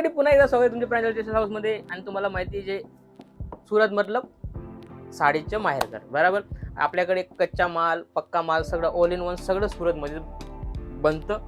मंडळी पुन्हा एकदा सवय तुमच्या प्रांजल टेस्ट हाऊसमध्ये आणि तुम्हाला माहिती आहे जे सुरत मतलब साडीचं माहेरघर. बरोबर? आपल्याकडे कच्चा माल पक्का माल सगळं ऑल इन वन सगळं सुरतमध्ये बनतं.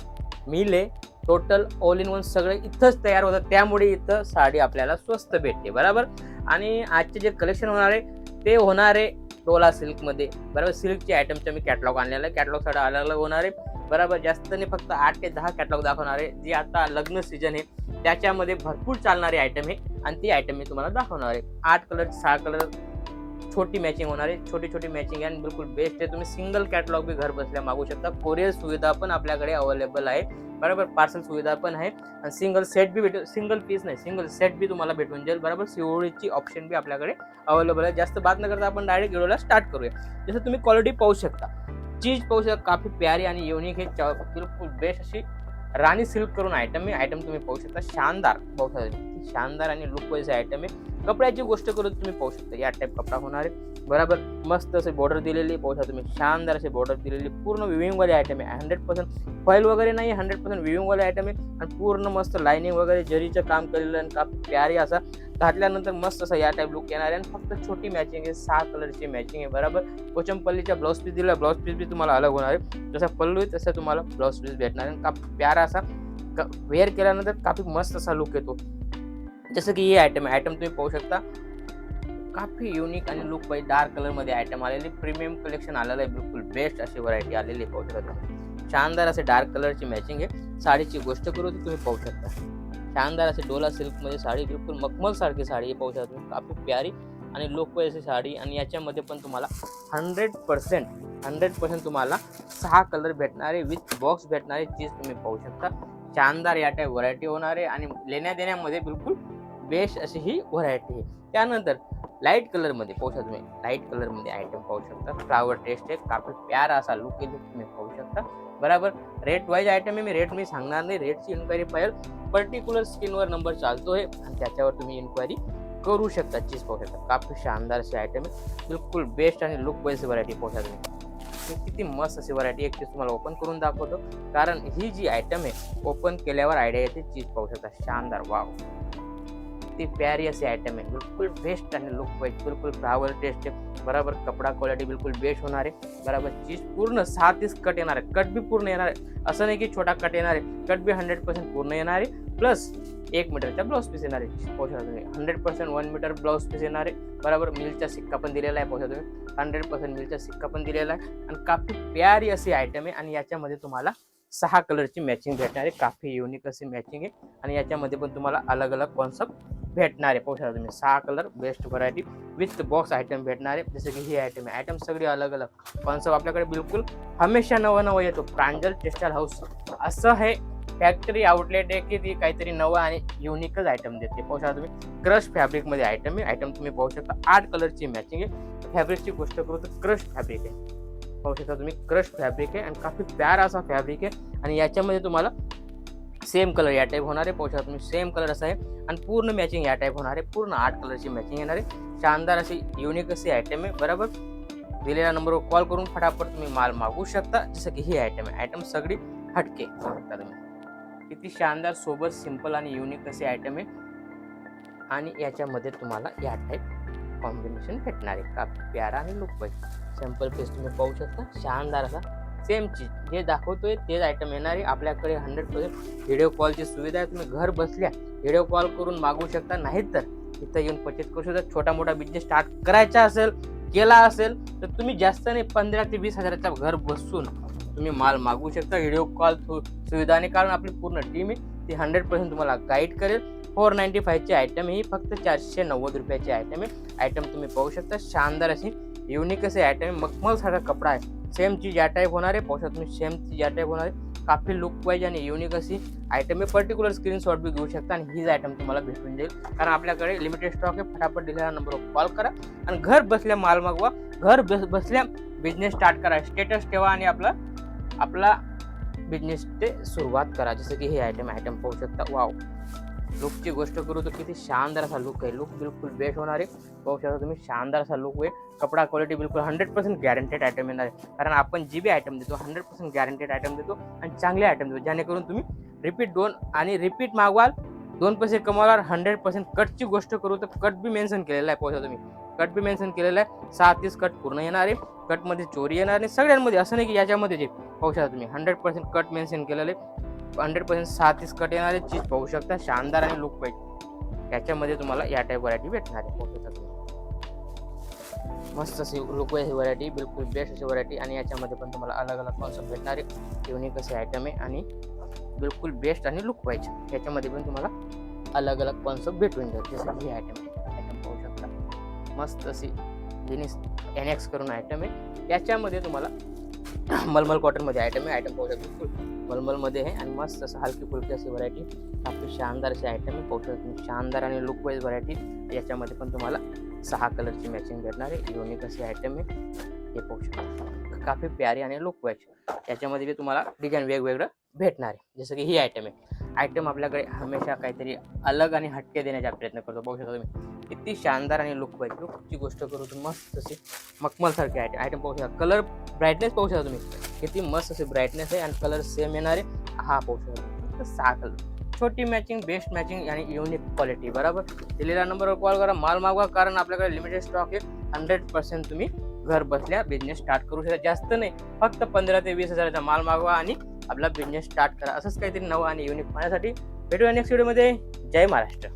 मिले टोटल ऑल इन वन सगळं इथंच तयार होतं. त्यामुळे इथं साडी आपल्याला स्वस्त भेटते. बरोबर? आणि आजचे जे कलेक्शन होणार आहे ते होणार आहे डोला सिल्कमध्ये बरोबर? सिल्कचे आयटमचे मी कॅटलॉग आणलेला आहे. कॅटलॉग साडा अलग अलग होणार आहे. बरोबर जास्त नाही फक्त आठ ते दहा कॅटलॉग दाखवणार आहे जी आता लग्न सीझन आहे त्याच्यामध्ये भरपूर चालणारी आयटम आहे आणि ती आयटम मी तुम्हाला दाखवणार आहे. आठ कलर सहा कलर छोटी मॅचिंग होणार आहे छोटी छोटी मॅचिंग आहे आणि बिलकुल बेस्ट आहे. तुम्ही सिंगल कॅटलॉग बी घर बसल्या मागू शकता. कोरियर सुविधा पण आपल्याकडे अवेलेबल आहे. बरोबर पार्सल सुविधा पण आहे. आणि सिंगल सेट बी भेटू सिंगल पीस नाही सिंगल सेट बी तुम्हाला भेटून जाईल. बरोबर सीओडीची ऑप्शन बी आपल्याकडे अवेलेबल आहे. जास्त बात न करता आपण डायरेक्ट व्हिडिओला स्टार्ट करूया. जसं तुम्ही क्वालिटी पाहू शकता. चीज पाहू शकता काफी प्यारी आणि युनिक हे बिलकुल बेस्ट अशी राणी सिल्क करून आयटम आहे. आयटम तुम्ही पाहू शकता शानदार. पाहू शकता शानदार आणि लुक वाईज आयटम आहे. कपड्याची गोष्ट करून तुम्ही पाहू शकता या टाईप कपडा होणार आहे. बरोबर मस्त असे बॉर्डर दिलेली पाहू शकता तुम्ही शानदार असे बॉर्डर दिलेली पूर्ण विविंगवाले आयटम आहे. हंड्रेड पर्सेंट फॉईल वगैरे नाही हंड्रेड पर्सेंट विविंग वाले आयटम आहे. आणि पूर्ण मस्त लाईनिंग वगैरे जरीचं काम केलेलं आणि काफी प्यारी असा घातल्यानंतर मस्त असा या टाईप लुक येणार आहे. आणि फक्त छोटी मॅचिंग आहे सहा कलरची मॅचिंग आहे बरोबर? कोचमपल्लीच्या ब्लाऊज पीस दिला ब्लाऊज पीस बी तुम्हाला अलग होणार आहे. जसा पल्लू आहे तसा तुम्हाला ब्लाऊज पीस भेटणार आहे. आणि काफी प्यारा असा वेअर केल्यानंतर काफी मस्त असा लुक येतो. जसं की हे आयटम आहे. आयटम तुम्ही पाहू शकता. काफी युनिक आणि लुक पाहिजे डार्क कलरमध्ये आयटम आलेले. प्रीमियम कलेक्शन आलेलं आहे. बिलकुल बेस्ट अशी व्हरायटी आलेली आहे पाहू शकता. शानदार असे डार्क कलरची मॅचिंग आहे. साडीची गोष्ट करू तर तुम्ही पाहू शकता. शानदार असे डोला सिल्कमध्ये साडी बिलकुल मखमल सारखी साडी आहे. पाहू शकता तुम्ही काफी प्यारी आणि लोक अशी साडी. आणि याच्यामध्ये पण तुम्हाला हंड्रेड पर्सेंट हंड्रेड पर्सेंट तुम्हाला सहा कलर भेटणारे विथ बॉक्स भेटणारे चीज तुम्ही पाहू शकता. शानदार या टाईप व्हरायटी होणार आहे. आणि लेण्या देण्यामध्ये बिलकुल बेस्ट अशी ही व्हरायटी आहे. त्यानंतर लाइट कलरमध्ये पाहू शकता तुम्ही लाइट कलरमध्ये आयटम पाहू शकता. फ्लावर टेस्ट आहे काफी प्यारा असा लुक आहे तुम्ही पाहू शकता. बरोबर? रेट वाईज आयटम आहे मी रेट मी सांगणार नाही. रेटची इन्क्वायरी पाहिजे पर्टिक्युलर स्किनवर नंबर चालतो आहे. आणि त्याच्यावर तुम्ही इन्क्वायरी करू शकता. चीज पाहू शकता. काफी शानदार अशी आयटम आहे. बिलकुल बेस्ट आणि लुक वाईज व्हरायटी पाहू शकता किती मस्त अशी व्हरायटी एक चीज तुम्हाला ओपन करून दाखवतो. कारण ही जी आयटम आहे ओपन केल्यावर आयडिया येते चीज पाहू शकता. शानदार वाव ती प्यारी अशी आयटम आहे. बिलकुल बेस्ट आणि लुक वाईज बिलकुल फ्लावर टेस्ट आहे. बरोबर कपडा क्वालिटी बिलकुल बेस्ट होणार आहे. बराबर चीज पूर्ण सहा तीस कट येणार आहे. कट बी पूर्ण येणार आहे. असं नाही की छोटा कट येणार आहे. कट बी हंड्रेड पर्सेंट पूर्ण येणार आहे. प्लस एक मीटरचा ब्लाऊज पीस येणार आहे. पाहू तुम्ही. Hundred percent one metre blouse piece येणार आहे. बरोबर मिलचा सिक्का पण दिलेला आहे पाहू तुम्ही. हंड्रेड पर्सेंट मिलचा सिक्का पण दिलेला आहे. आणि काफी प्यारी अशी आयटम आहे. आणि याच्यामध्ये तुम्हाला सहा कलरची मॅचिंग भेटणार आहे. काफी युनिक अशी मॅचिंग आहे. आणि याच्यामध्ये पण तुम्हाला अलग अलग कॉन्सेप्ट भेटणार आहे पाहू शकता तुम्ही सहा colour best variety with box item भेटणार. आहे जसं की ही आयटम आहे. आयटम सगळी अलग अलग कॉन्सेप्ट आपल्याकडे बिलकुल हमेशा नवं नवं येतो. प्रांजल टेक्स्टाईल हाऊस असं हे फॅक्टरी आउटलेट आहे की ती काहीतरी नवं आणि युनिकच आयटम देते. पाहू शकता तुम्ही क्रश फॅब्रिकमध्ये आयटम आहे. आयटम तुम्ही पाहू शकता आठ कलरची मॅचिंग आहे. फॅब्रिकची गोष्ट करू तर क्रश फॅब्रिक आहे. पाहू शकता तुम्ही क्रश फॅब्रिक आहे आणि काफी प्यारा असा फॅब्रिक आहे. आणि याच्यामध्ये तुम्हाला सेम कलर या टाईप होणार. आहे पाहू शकता तुम्ही सेम कलर असा आहे. आणि पूर्ण मॅचिंग या टाईप होणार. आहे पूर्ण आठ कलरची मॅचिंग येणार आहे. शानदार अशी युनिक अशी आयटम आहे. बरोबर? दिलेल्या नंबरवर कॉल करून फटाफट तुम्ही माल मागवू शकता. जसं की ही आयटम आहे. आयटम सगळी हटके शकता तुम्ही. किती शानदार सोबत सिंपल आणि युनिक असे आयटम आहे. आणि याच्यामध्ये तुम्हाला या टाईप कॉम्बिनेशन भेटणार आहे. का? प्यारा आणि लुक. पाहिजे सॅम्पल पीस तुम्ही पाहू शकता. शानदार असा सेम चीज. जे दाखवतोय तेच आयटम येणार आहे. आपल्याकडे हंड्रेड पर्सेंट व्हिडिओ कॉलची सुविधा आहे. तुम्ही घर बसल्या व्हिडिओ कॉल करून मागवू शकता. नाहीत तर इथं येऊन परचेस करू शकता. छोटा मोठा बिझनेस स्टार्ट करायचा असेल केला असेल तर तुम्ही जास्त नाही पंधरा ते वीस हजाराचा घर बसून तुम्ही माल मागवू शकता. व्हिडिओ कॉल थ्रू सुविधाने कारण आपली पूर्ण टीम आहे ती हंड्रेड पर्सेंट तुम्हाला गाईड करेल. फोर नाईन्टी फाईव्हची आयटम ही फक्त चारशे नव्वद रुपयाची आयटम आहे. आयटम तुम्ही पाहू शकता. शानदार अशी युनिक असे आयटम आहे. मखमल कपडा आहे. सेम चीज या टाईप होणार आहे. पाहू तुम्ही सेम चीज या टाईप होणार आहे. काफी लुक वाईज आणि युनिक अशी आयटम आहे. पर्टिक्युलर स्क्रीनशॉट बी घेऊ शकता आणि हीच आयटम तुम्हाला भेटून जाईल. कारण आपल्याकडे लिमिटेड स्टॉक आहे. फटाफट दिलेल्या नंबरवर कॉल करा. आणि घर बसल्या माल मागवा. घर बस बसल्या बिझनेस स्टार्ट करा. स्टेटस ठेवा आणि आपला आपला बिझनेस ते सुरुवात करा. जसं की हे आयटम आयटम पाहू शकता. वाव लुकची गोष्ट करू तर किती शानदार असा लुक आहे. लुक बिलकुल बेस्ट होणार आहे. पाहू शकता तुम्ही शानदार असा लुक आहे. कपडा क्वालिटी बिलकुल हंड्रेड पर्सेंट गॅरंटेड आयटम येणार आहे. कारण आपण जी बी आयटम देतो हंड्रेड पर्सेंट गॅरंटेड आयटम देतो आणि चांगले आयटम देतो. जेणेकरून तुम्ही रिपीट दोन आणि रिपीट मागवाल दोन पैसे कमावणार हंड्रेड पर्सेंट कटची गोष्ट करू तर कट बी मेन्शन केलेला आहे. पोहोचा तुम्ही. कट बी मेन्शन केलेला आहे. सहा तीस कट पूर्ण येणार आहे. कटमध्ये चोरी येणार नाही. सगळ्यांमध्ये असं नाही की याच्यामध्ये जे. पाहू शकता तुम्ही. हंड्रेड पर्सेंट कट मेन्शन आहे. हंड्रेड पर्सेंट सहा तीस कट येणारे चीज पाहू शकता. शानदार आणि लुक पाहिजे याच्यामध्ये तुम्हाला या टाईप व्हरायटी भेटणार आहे. पाहू शकता मस्त अशी लुक ही व्हरायटी बिलकुल बेस्ट अशी व्हरायटी आणि याच्यामध्ये पण तुम्हाला अलग अलग कॉन्सेप्ट भेटणार आहे. युनिक असे आयटम आहे आणि बिलकुल बेस्ट आणि लुक पाहिजे याच्यामध्ये पण तुम्हाला अलग अलग कॉन्सेप्ट भेटून जाईल. जसं की आयटम आहे. आयटम पाहू शकता. मस्त अशी जिनिस एन एक्स करून आयटम आहे. याच्यामध्ये तुम्हाला मलमल कॉटनमध्ये आयटम आहे. आयटम पाहू शकता. बिलकुल मलमलमध्ये आहे आणि मस्त असं हलकी फुलकी अशी व्हरायटी काफी शानदार अशी आयटम आहे पाहू शकता तुम्ही शानदार आणि लुक वाईज व्हरायटी याच्यामध्ये पण तुम्हाला सहा कलरची मॅचिंग भेटणार आहे. युनिक अशी आयटम आहे. हे पाहू शकता. काफी प्यारी आणि लुक वाईज याच्यामध्ये बी तुम्हाला डिझाईन वेगवेगळं भेटणार आहे. जसं की ही आयटम आहे. आयटम आपल्याकडे हमेशा काहीतरी अलग आणि हटके देण्याचा प्रयत्न करतो. पाहू शकता तुम्ही. किती शानदार आणि लुक पाहिजे लुकची गोष्ट करू तुम्ही मस्त अशी मखमलसारखे आयटम आयटम पाहू शकता. कलर ब्राईटनेस पाहू शकता तुम्ही. किती मस्त असे ब्राईटनेस आहे आणि कलर सेम येणार आहे. हा पाहू फक्त सहा कलर छोटी मॅचिंग बेस्ट मॅचिंग आणि युनिक क्वालिटी बरोबर? दिलेल्या नंबरवर कॉल करा माल मागवा कारण आपल्याकडे लिमिटेड स्टॉक आहे. हंड्रेड पर्सेंट तुम्ही घर बसल्या बिझनेस स्टार्ट करू शकता. जास्त नाही फक्त पंधरा ते वीस हजाराचा माल मागवा आणि आपला बिझनेस स्टार्ट करा. असंच काहीतरी नवं आणि युनिक होण्यासाठी भेटूया नेक्स्ट व्हिडिओमध्ये जय महाराष्ट्र.